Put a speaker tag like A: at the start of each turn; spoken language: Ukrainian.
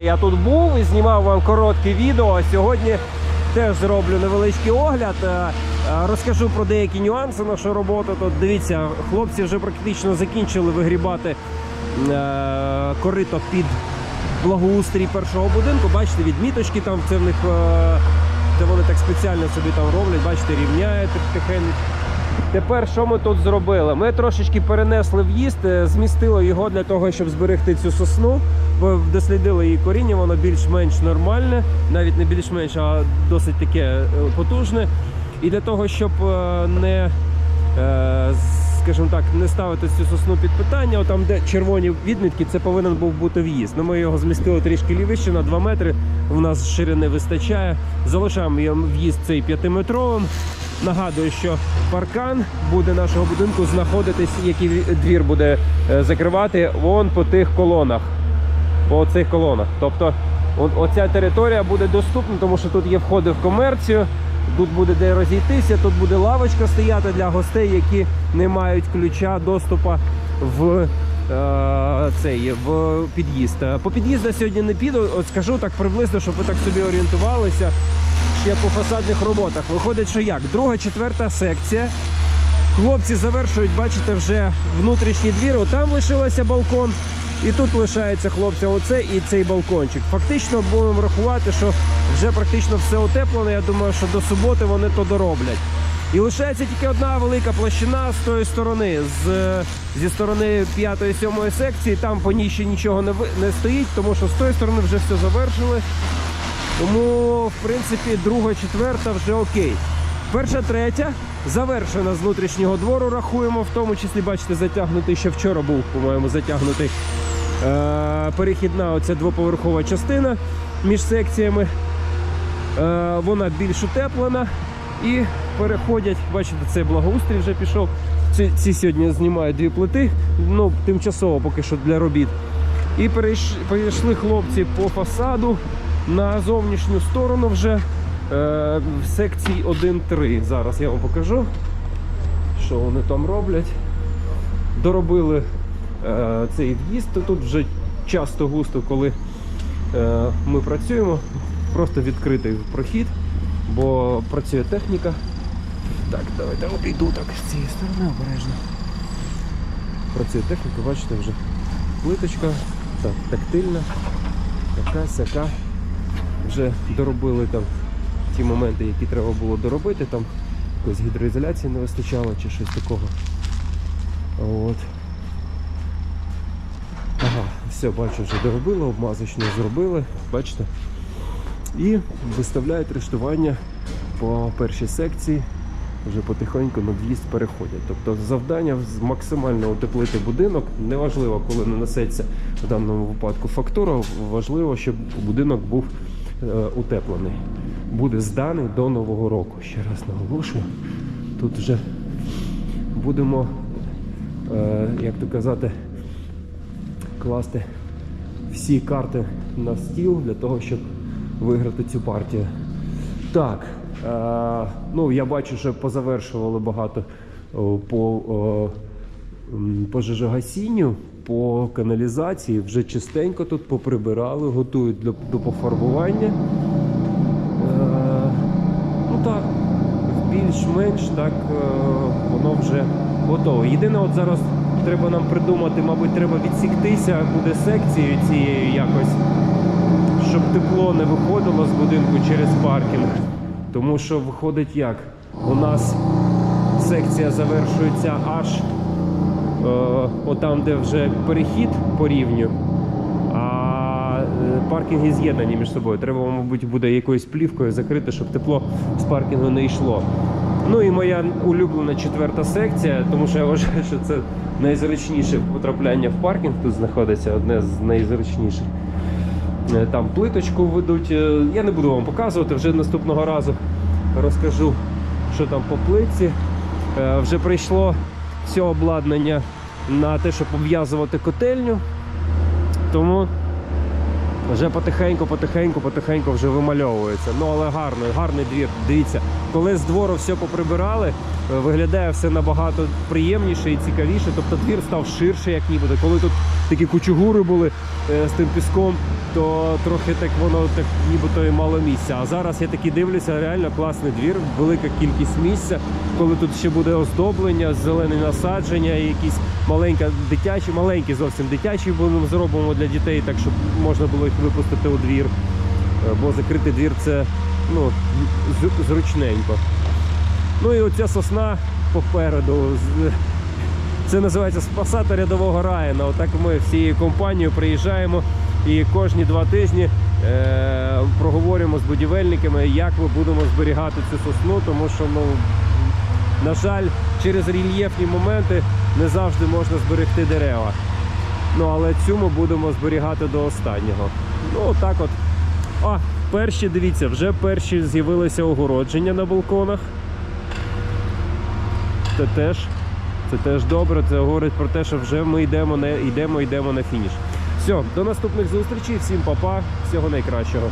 A: Я тут був і знімав вам коротке відео. а Сьогодні теж зроблю невеличкий огляд. Е, е, Розкажу про деякі нюанси нашої роботи. Тут дивіться, хлопці вже практично закінчили вигрібати е, корито під благоустрій першого будинку. Бачите, відміточки там це в них. Це вони так спеціально собі там роблять, бачите, рівняють тихенько. Тепер що ми тут зробили? Ми трошечки перенесли в'їзд, е, змістили його для того, щоб зберегти цю сосну. Ви дослідили її коріння, воно більш-менш нормальне, навіть не більш-менш, а досить таке е, потужне. І для того, щоб е, не, скажімо так, не ставити цю сосну під питання, там, де червоні відмітки, це повинен був бути в'їзд. Ну, ми його змістили трішки лівіше на 2 метри. У нас ширини вистачає. Залишаємо в'їзд цей 5-метровим. Нагадую, що паркан буде нашого будинку знаходитись, який двір буде е, закривати вон по тих колонах. По цих колонах. Тобто оця територія буде доступна, тому що тут є входи в комерцію, тут буде де розійтися, тут буде лавочка стояти для гостей, які не мають ключа доступу в. е, Цей в під'їзд. Е, По під'їзду сьогодні не піду. От скажу так приблизно, щоб ви так собі орієнтувалися ще по фасадних роботах. Виходить, що як? Друга, четверта секція. Хлопці завершують, бачите, вже внутрішній двір. Там лишилося балкон, і тут лишається хлопця оце і цей балкончик. Фактично будемо рахувати, що вже практично все утеплено. Я думаю, що до суботи вони то дороблять. І лишається тільки одна велика площина з тої сторони, з, зі сторони 5-7 секції. Там по ній ще нічого не, не стоїть, тому що з тої сторони вже все завершили. Тому, в принципі, друга, четверта вже окей. Перша, третя завершена з внутрішнього двору. Рахуємо, в тому числі, бачите, затягнутий ще вчора був, по-моєму, затягнутий е- перехідна оця двоповерхова частина між секціями. Е, вона більш утеплена і переходять, бачите, цей благоустрій вже пішов. Ці, ці сьогодні знімають дві плити, ну тимчасово поки що для робіт. І перейш- перейшли хлопці по фасаду на зовнішню сторону вже е, в секції 1-3. Зараз я вам покажу, що вони там роблять. Доробили е, цей в'їзд. Тут вже часто густо, коли е, ми працюємо, просто відкритий прохід, бо працює техніка. Так, давайте обійду так з цієї сторони обережно. Працює техніка, бачите, вже плиточка, так, тактильна, така сяка. Вже доробили там ті моменти, які треба було доробити, там якоїсь гідроізоляції не вистачало чи щось такого. От. Ага, все, бачу, вже доробили, обмазочну зробили, бачите. І виставляють рештування по першій секції, вже потихеньку на в'їзд переходять. Тобто завдання максимально утеплити будинок. Неважливо, коли нанесеться в даному випадку фактура, важливо, щоб будинок був утеплений. Буде зданий до Нового року. Ще раз наголошую. Тут вже будемо, е, як то казати, класти всі карти на стіл для того, щоб виграти цю партію. Так, е, ну я бачу, що позавершували багато по пожежогасінню, по каналізації. Вже чистенько тут поприбирали, готують для, до пофарбування. Е, ну так, більш-менш так е, воно вже готове. Єдине, от зараз треба нам придумати, мабуть, треба відсіктися буде секцією цією якось, щоб тепло не виходило з будинку через паркінг. Тому що виходить як? У нас секція завершується аж отам, де вже перехід по рівню. А е, паркінги з'єднані між собою. Треба, мабуть, буде якоюсь плівкою закрити, щоб тепло з паркінгу не йшло. Ну і моя улюблена четверта секція, тому що я вважаю, що це найзручніше потрапляння в паркінг тут знаходиться, одне з найзручніших. Е, Там плиточку ведуть. Е, Я не буду вам показувати, вже наступного разу розкажу, що там по плитці. Вже прийшло все обладнання на те, щоб обв'язувати котельню. Тому вже потихеньку, потихеньку, потихеньку вже вимальовується. Ну але гарно, гарний двір. Дивіться, коли з двору все поприбирали, виглядає все набагато приємніше і цікавіше. Тобто двір став ширше, як нібито. Коли тут такі кучугури були е, з тим піском, то трохи так воно так нібито і мало місця. А зараз я таки дивлюся, реально класний двір, велика кількість місця. Коли тут ще буде оздоблення, зелені насадження, і якісь маленькі дитячі, маленькі зовсім дитячі будемо зробимо для дітей, так щоб можна було їх випустити у двір. Е, Бо закритий двір це ну, зручненько. Ну і оця сосна попереду. Це називається спасати рядового Райана. Отак ми всією компанією приїжджаємо і кожні два тижні е, проговорюємо з будівельниками, як ми будемо зберігати цю сосну, тому що, ну, на жаль, через рельєфні моменти не завжди можна зберегти дерева. Ну, але цю ми будемо зберігати до останнього. Ну, так от. А, перші, дивіться, вже перші з'явилися огородження на балконах. Це теж, це теж добре. Це говорить про те, що вже ми йдемо, не йдемо, йдемо на фініш. Все, до наступних зустрічей. Всім па-па, всього найкращого.